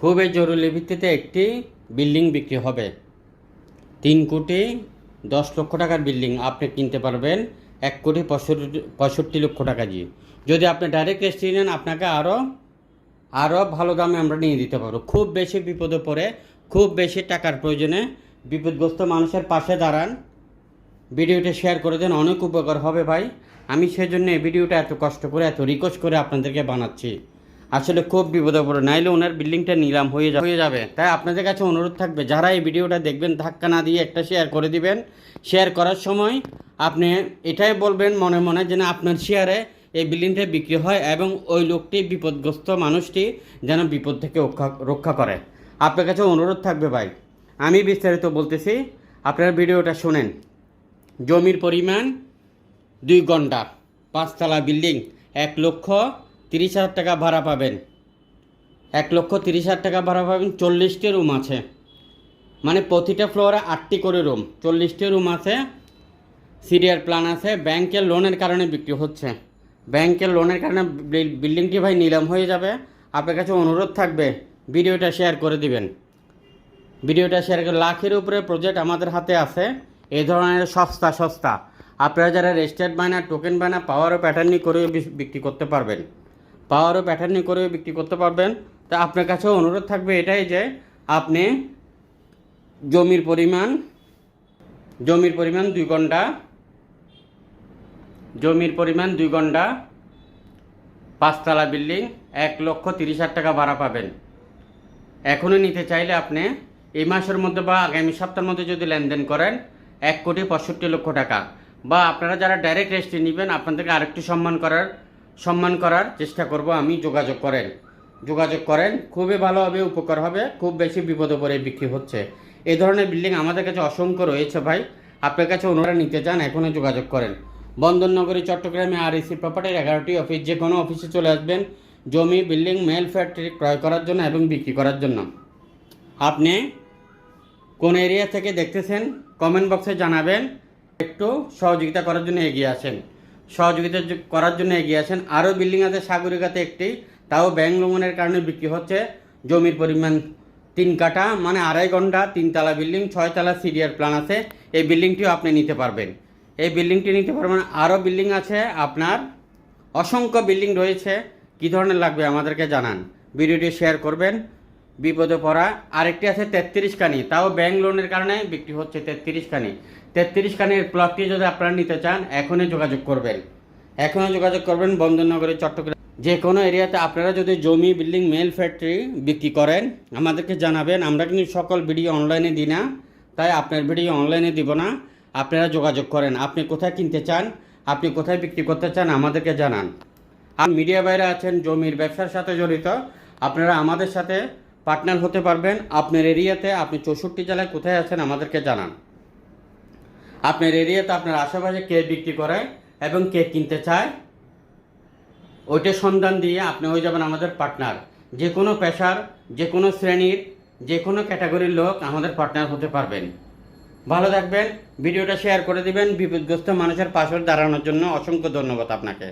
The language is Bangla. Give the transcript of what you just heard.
খুবই জরুরি ভিত্তিতে একটি বিল্ডিং বিক্রি হবে। তিন কোটি দশ লক্ষ টাকার বিল্ডিং আপনি কিনতে পারবেন। এক কোটি পঁয়ষট্টি পঁয়ষট্টি লক্ষ টাকা দিয়ে যদি আপনি ডাইরেক্ট রেজিস্ট্রি নেন, আপনাকে আরও আরও ভালো দামে আমরা নিয়ে দিতে পারব। খুব বেশি বিপদে পড়ে, খুব বেশি টাকার প্রয়োজনে বিপদগ্রস্ত মানুষের পাশে দাঁড়ান। ভিডিওটা শেয়ার করে দেন, অনেক উপকার হবে ভাই। আমি সেজন্য এই ভিডিওটা এত কষ্ট করে, এত রিকোয়েস্ট করে আপনাদেরকে বানাচ্ছি। আসলে খুব বিপদে পড়ে নাইলে ওনার বিল্ডিংটা নিলাম, হয়ে যাবে। হয়ে যাবে। তাই আপনাদের কাছে অনুরোধ থাকবে, যারা এই ভিডিওটা দেখবেন, ধাক্কা না দিয়ে একটা শেয়ার করে দিবেন। শেয়ার করার সময় আপনি এটাই বলবেন মনে মনে যে না আপনার শেয়ারে এই বিল্ডিংটা বিক্রি হয় এবং ওই লোকটি বিপদগ্রস্ত মানুষটি যেন বিপদ থেকে রক্ষা রক্ষা করে। আপনার কাছে অনুরোধ থাকবে ভাই। আমি বিস্তারিত বলতেছি, আপনার ভিডিওটা শোনেন। জমির পরিমাণ দুই ঘণ্টা, পাঁচতলা বিল্ডিং, এক লক্ষ তিরিশ হাজার টাকা ভাড়া পাবেন। এক লক্ষ তিরিশ হাজার টাকা ভাড়া পাবেন, চল্লিশটি রুম আছে। মানে প্রতিটা ফ্লোরে আটটি করে রুম, চল্লিশটি রুম আছে। সিরিয়াল প্ল্যান আছে, ব্যাংকের লোনের কারণে বিক্রি হচ্ছে। ব্যাংকের লোনের কারণে বিল- বিল্ডিংটি ভাই নিলাম হয়ে যাবে। আপনার কাছে অনুরোধ থাকবে, ভিডিওটা শেয়ার করে দিবেন। ভিডিওটা শেয়ার করে, লাখের উপরে প্রজেক্ট আমাদের হাতে আছে। এই ধরনের সস্তা সস্তা। আপনারা যারা রেজিস্টার্ড বায়না টোকেন বায়না পাওয়ার ও প্যাটার্নি করেও বিক্রি করতে পারবেন। পাওয়ার ও প্যাটার্নি করেও বিক্রি করতে পারবেন। তা আপনার কাছেও অনুরোধ থাকবে এটাই যে, আপনি জমির পরিমাণ জমির পরিমাণ দুই ঘণ্টা, জমির পরিমাণ দুই ঘণ্টা, পাঁচতলা বিল্ডিং এক লক্ষ তিরিশ হাজার টাকা ভাড়া পাবেন। এখনও নিতে চাইলে আপনি এই মাসের মধ্যে বা আগামী সপ্তাহের মধ্যে যদি লেনদেন করেন, এক কোটি পঁয়ষট্টি লক্ষ টাকা। বা আপনারা যারা ডাইরেক্ট রেজিস্ট্রি নেবেন, আপনাদেরকে আরেকটু সম্মান করার সম্মান করার চেষ্টা করব, আমি যোগাযোগ করেন। যোগাযোগ করেন, খুবই ভালো হবে, উপকার হবে, খুব বেশি বিপদে পড়ে বিক্রি হচ্ছে। এই ধরনের বিল্ডিং আমাদের কাছে অসংখ্য রয়েছে ভাই, আপনার কাছে ওনারা নিতে চান এখনও যোগাযোগ করেন। বন্দরনগরী, চট্টগ্রামে আর এসি প্রপার্টির এগারোটি অফিস যে কোনো অফিসে চলে আসবেন, জমি, বিল্ডিং মেল ফ্যাক্টরি ক্রয় করার জন্য এবং বিক্রি করার জন্য। আপনি কোন এরিয়া থেকে দেখতেছেন কমেন্ট বক্সে জানাবেন, একটু সহযোগিতা করার জন্য এগিয়ে আসেন। সহযোগিতা করার জন্য এগিয়ে আসেন আরও বিল্ডিং আছে সাগরিকাতে একটি, তাও ব্যাংক লোনের কারণে বিক্রি হচ্ছে। জমির পরিমাণ তিন কাঠা মানে আড়াই ঘণ্টা, তিনতলা বিল্ডিং, ছয়তলা সিরিয়ার প্ল্যান আছে। এই বিল্ডিংটিও আপনি নিতে পারবেন। এই বিল্ডিংটি নিতে পারবেন। আরও বিল্ডিং আছে, আপনার অসংখ্য বিল্ডিং রয়েছে। কী ধরনের লাগবে আমাদেরকে জানান। ভিডিওটি শেয়ার করবেন। বিপদে পড়া। আরেকটি আছে তেত্রিশ কানি তাও ব্যাংক লোনের কারণে বিক্রি হচ্ছে তেত্রিশ কানি তেত্রিশ কানির প্লটটি যদি আপনারা নিতে চান, এখনই যোগাযোগ করবেন। এখনও যোগাযোগ করবেন বন্দরনগরের চট্টগ্রাম যে কোনো এরিয়াতে আপনারা যদি জমি, বিল্ডিং, মেল ফ্যাক্টরি বিক্রি করেন, আমাদেরকে জানাবেন। আমরা কিন্তু সকল ভিডিও অনলাইনে দিই না, তাই আপনার ভিডিও অনলাইনে দিব না। আপনারা যোগাযোগ করেন। আপনি কোথায় কিনতে চান, আপনি কোথায় বিক্রি করতে চান, আমাদেরকে জানান। আর মিডিয়া বাইরে আছেন, জমির ব্যবসার সাথে জড়িত। আপনারা আমাদের সাথে পার্টনার হতে পারবেন। আপনার এরিয়াতে আপনি চৌষট্টি জেলায় কোথায় আছেন আমাদেরকে জানান। আপনার এরিয়াতে আপনার আশেপাশে কে বিক্রি করে এবং কে কিনতে চায়। ওইটা সন্ধান দিয়ে আপনি হয়ে যাবেন আমাদের পার্টনার। যে কোনো পেশার যে কোনো শ্রেণির যে কোনো ক্যাটাগরির লোক আমাদের পার্টনার হতে পারবেন। ভালো থাকবেন, ভিডিওটা শেয়ার করে দিবেন, বিপদগ্রস্ত মানুষের পাশে দাঁড়ানোর জন্য অসংখ্য ধন্যবাদ আপনাকে।